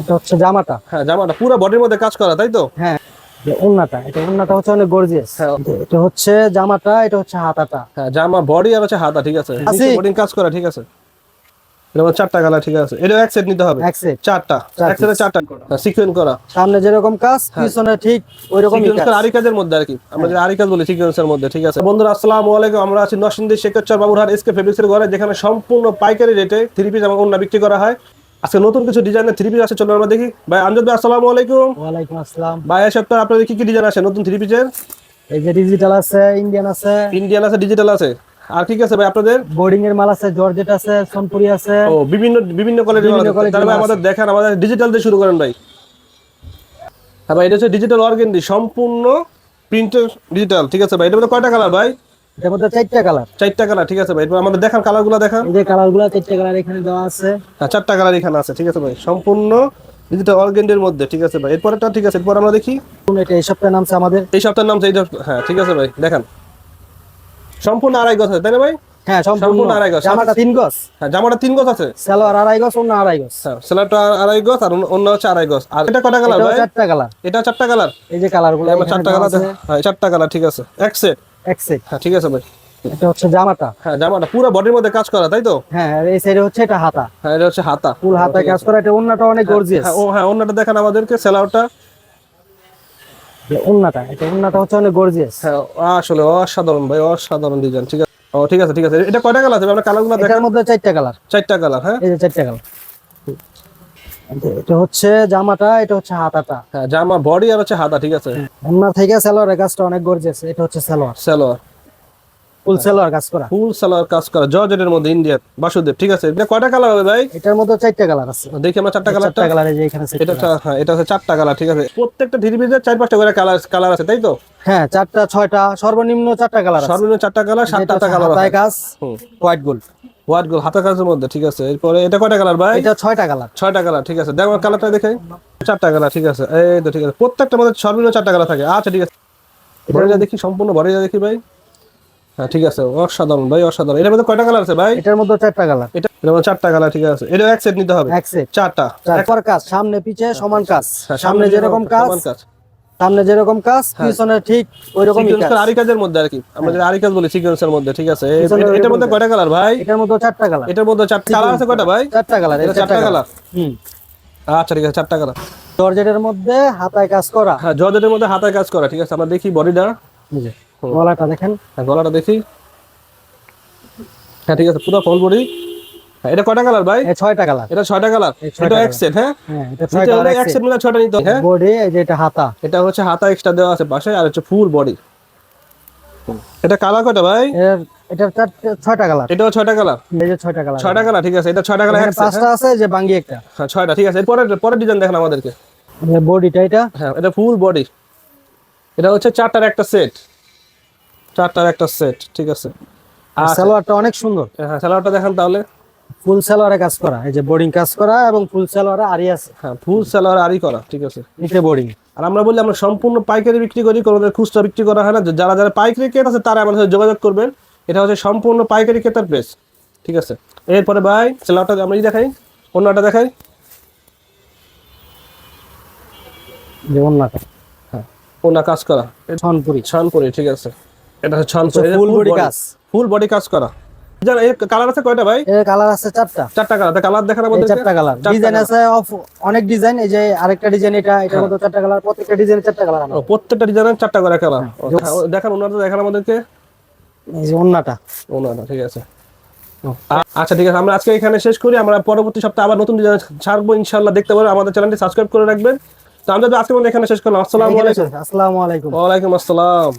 এটা হচ্ছে জামাটা। হ্যাঁ জামাটা। পুরো বডির মধ্যে কাজ করা তাই তো? হ্যাঁ ওন্নাটা। এটা ওন্নাটা হচ্ছে অনেক গর্জিয়াস হ্যাঁ। এটা হচ্ছে জামাটা এটা হচ্ছে হাতাটা। হ্যাঁ জামা বডি আর হচ্ছে হাতা ঠিক আছে? আছে। কাজ করা ঠিক আছে? চারটা কালার ঠিক আছে? এটা এক সেট নিতে হবে? এক set। চারটা। এক সেটে চারটা সিকোয়েন্স করা। সামনে যেরকম কাজ পিছনে ঠিক ওই আরি কাজের মধ্যে আর কি। আমরা যে আরি কাজ বলি সিকোয়েন্সের মধ্যে ঠিক আছে? বন্ধুরা আসসালামু আলাইকুম। আমরা আছি নরসিংদী শেখরচর বাবুরহাট এসকে ফেব্রিক্সের ঘরে যেখানে সম্পূর্ণ পাইকারি রেটে থ্রি পিস এবং অন্য বিক্রি করা হয়। আজকে নতুন কিছু ডিজাইনের থ্রি পিস আছে চলো আমরা দেখি। ভাই আমজাদ ভাই আসসালামু আলাইকুম। ওয়ালাইকুম আসসালাম। ভাই এই সপ্তাহে আপনাদের কি কি ডিজাইন আছে নতুন থ্রি পিসের এই যে ডিজিটাল আছে ইন্ডিয়ান আছে। ইন্ডিয়ান আছে ডিজিটাল আছে। আর কি আছে ভাই আপনাদের? বোর্ডিং এর মাল আছে জর্জেট আছে সোনপুরি আছে। ও বিভিন্ন বিভিন্ন কোয়ালিটির মাল আছে। তাহলে ভাই আমাদের দেখেন আমাদের ডিজিটাল দিয়ে শুরু করেন ভাই। হ্যাঁ ভাই এটা হচ্ছে ডিজিটাল অর্গেন্ডি সম্পূর্ণ প্রিন্টের ডিজিটাল ঠিক আছে ভাই? এটা কয়টা কালার ভাই? এটার মধ্যে চারটা কালার চারটা কালার ঠিক আছে ভাই। আমাদের দেখান কালারগুলো দেখান। এই যে চারটা কালার এখানে দেওয়া আছে। হ্যাঁ চারটা কালার এখানে আছে ঠিক আছে ভাই। সম্পূর্ণ ডিজিটাল অর্গেন্ডির মধ্যে ঠিক আছে ভাই। এরপরটা ঠিক আছে এরপর আমরা দেখি। এটা এই সপ্তাহের নামছে আমাদের? এই সপ্তাহের নাম এইটা হ্যাঁ ঠিক আছে ভাই দেখান। সম্পূর্ণ আড়াই গজ আছে তাই না ভাই? হ্যাঁ সম্পূর্ণ। সম্পূর্ণ আড়াই গজ। জামাটা তিন গজ। হ্যাঁ জামাটা তিন গজ আছে। সালোয়ার আড়াই গজ অন্য আড়াই গজ। হ্যাঁ সেলারটা আড়াই গজ আর অন্য- হচ্ছে আড়াই গজ। আর এটা কয়টা কালার এটাও ভাই? চারটা কালার এটা চারটা কালার এই যে চারটা কালার হ্যাঁ চারটা কালার ঠিক আছে। এক সেট এক সেট হ্যাঁ ঠিক আছে ভাই। এটা হচ্ছে জামাটা। হ্যাঁ জামাটা। পুরো বডির মধ্যে কাজ করা তাই তো? হ্যাঁ এই সাইডে হচ্ছে এটা হাতা। হ্যাঁ এটা হচ্ছে হাতা। ফুল হাতায় কাজ করা এটা ওন্নাটা অনেক গর্জিয়াস হ্যাঁ ও হ্যাঁ অন্যটা দেখান আমাদেরকে সেলারটা ওন্নাটা এটা ওন্নাটা হচ্ছে অনেক গর্জিয়াস হ্যাঁ আসলে অসাধারণ ভাই অসাধারণ ডিজাইন ঠিক আছে? ও ঠিক আছে ঠিক আছে। এটা কয়টা কালার আছে আমরা কালারগুলো দেখান মধ্যে চারটা কালার চারটা কালার হ্যাঁ? এই যে চারটা কালার এটা হচ্ছে জামাটা এটা হচ্ছে হাতাটা। হ্যাঁ জামা বডি আর হচ্ছে হাতা ঠিক আছে? ওন্না থেকে সালোয়ারের কাজটা অনেক গর্জিয়াস এটা হচ্ছে সালোয়ার সালোয়ার ফুল সালোয়ার কাজ করা। ফুল সালোয়ার কাজ করা জর্জেটের মধ্যে ইন্ডিয়ান বাসুদেব ঠিক আছে? এটা কয়টা কালার হবে ভাই? এটার মধ্যে চারটা কালার আছে। দেখি আমরা চারটা কালারটা চারটা কালার এই যে এখানে এটা হচ্ছে- হ্যাঁ এটা হচ্ছে চারটা কালার ঠিক আছে? প্রত্যেকটা থ্রি পিসের চার পাঁচটা করে কালার কালার আছে তাই তো? হ্যাঁ চারটা ছয়টা সর্বনিম্ন চারটা কালার আছে। সর্বনিম্ন চারটা কালার সাত এটা আটটা হচ্ছে কালার হাতায় কাজ হোয়াইট গোল্ড হোয়াইট গোল হাতা কাজের মধ্যে ঠিক আছে। এরপরে এটা কয়টা কালার ভাই? এটা ছয়টা কালার। ছয়টা কালার ঠিক আছে। দেখো কালারটা দেখে। চারটা কালার ঠিক আছে। এই তো ঠিক আছে। প্রত্যেকটা মধ্যে সর্বনিম্ন চারটা কালার থাকে। আচ্ছা ঠিক আছে। বডিটা দেখি সম্পূর্ণ বডিটা দেখি ভাই। হ্যাঁ ঠিক আছে। অসাধারণ ভাই অসাধারণ। এটার মধ্যে কয়টা কালার আছে ভাই? এটার মধ্যে চারটা কালার। এটা এটার মধ্যে চারটা কালার ঠিক আছে। এটা এক সেট নিতে হবে। এক সেট চারটা। চারবার কাজ সামনে পিছে সমান কাজ। হ্যাঁ, সামনে যেরকম কাজ সমান কাজ। সামনে যেরকম কাজ পিছনে ঠিক ওই কাজ। আরি কাজের মধ্যে আর কি। আমরা যে আরি কাজ বলি সিকোয়েন্সের মধ্যে ঠিক আছে? এটার মধ্যে কয়টা কালার ভাই? এটার মধ্যে চারটা কালার এটার মধ্যে চারটা কালার আছে কয়টা ভাই? চারটা কালার এটা চারটা কালার হুম। আচ্ছা ঠিক আছে চারটা কালার জর্জেটের মধ্যে হাতায় কাজ করা। হ্যাঁ জর্জেটের মধ্যে হাতায় কাজ করা ঠিক আছে? আমরা দেখি বডিটা। গলাটা দেখেন। হ্যাঁ গলাটা দেখি। হ্যাঁ ঠিক আছে পুরো ফুল বডি হ্যাঁ এটা কয়টা কালার ভাই? ছয়টা কালার এটা ছয়টা কালার এটা। এক সেট হ্যাঁ? হ্যাঁ এটা এক সেট মিলে ছয়টা নিতে হ্যাঁ? বডি এটা হাতা। এটা হচ্ছে হাতা এক্সট্রা দেওয়া আছে পাশে আর হচ্ছে ফুল বডি এটা কালার কয়টা ভাই? চারটে ছয়টা কালার এটাও ছয়টা কালার এই যে ছয়টা কালার ছয়টা কালার ঠিক আছে এটা ছয়টা কালার পাঁচটা আছে যে বাঙ্গি একটা। হ্যাঁ ছয়টা ঠিক আছে এরপরে পরের ডিজাইন দেখেন আমাদেরকে। বডিটা এটা? হ্যাঁ এটা ফুল বডি এটা হচ্ছে চারটার একটা সেট চারটার একটা সেট ঠিক আছে। আচ্ছা সালোয়ারটা অনেক সুন্দর। হ্যাঁ সালোয়ারটা দেখান তাহলে। ফুল সালোয়ারে কাজ করা এই যে বোর্ডিং কাজ করা এবং ফুল সালোয়ারে আরি আছে। হ্যাঁ ফুল সালোয়ার আরই করা ঠিক আছে। নিচে বোর্ডিং আর আমরা বলি আমরা সম্পূর্ণ পাইকারি বিক্রি করি কোনোদের খুচরা বিক্রি করা হয় না। যারা যারা পাইকারি ক্রেতা আছে তারা আমাদের সাথে যোগাযোগ করবেন। এটা হচ্ছে সম্পূর্ণ পাইকারি ক্রেতার প্রেস ঠিক আছে। এরপরে ভাই সেলারটা আমরা দেখাই অন্যটা দেখাই। যে অন্যটা হ্যাঁ অন্য কাজ করা। ছনপুরি। ছানপুরি ঠিক আছে। এটা হচ্ছে ছানপুরি full body কাজ। ফুল বডি কাজ করা। জান এই কালার আছে কয়টা ভাই? এর কালার আছে চারটা। চারটা কালার কালার দেখার মধ্যে চারটা কালার ডিজাইন আছে অফ অনেক ডিজাইন এই যে আরেকটা ডিজাইন এটা এটার মধ্যে চারটা কালার প্রত্যেকটা ডিজাইনে চারটা কালার ও, প্রত্যেকটা ডিজাইনের চারটা করে কালার দেখান ওনারা দেখান আমাদেরকে এই যে অন্যটা। ওনারা ঠিক আছে। আচ্ছা ঠিক আছে আমরা আজকে এখানে শেষ করি। আমরা পরবর্তী সপ্তাহে আবার নতুন ডিজাইন ছাড়বো ইনশাল্লাহ দেখতে পারবেন। আমাদের চ্যানেলটি সাবস্ক্রাইব করে রাখবেন। তো আমরা আজকে এখানে শেষ করলাম। আসসালামু আলাইকুম। আসসালামু আলাইকুম। ওয়ালাইকুম আসসালাম।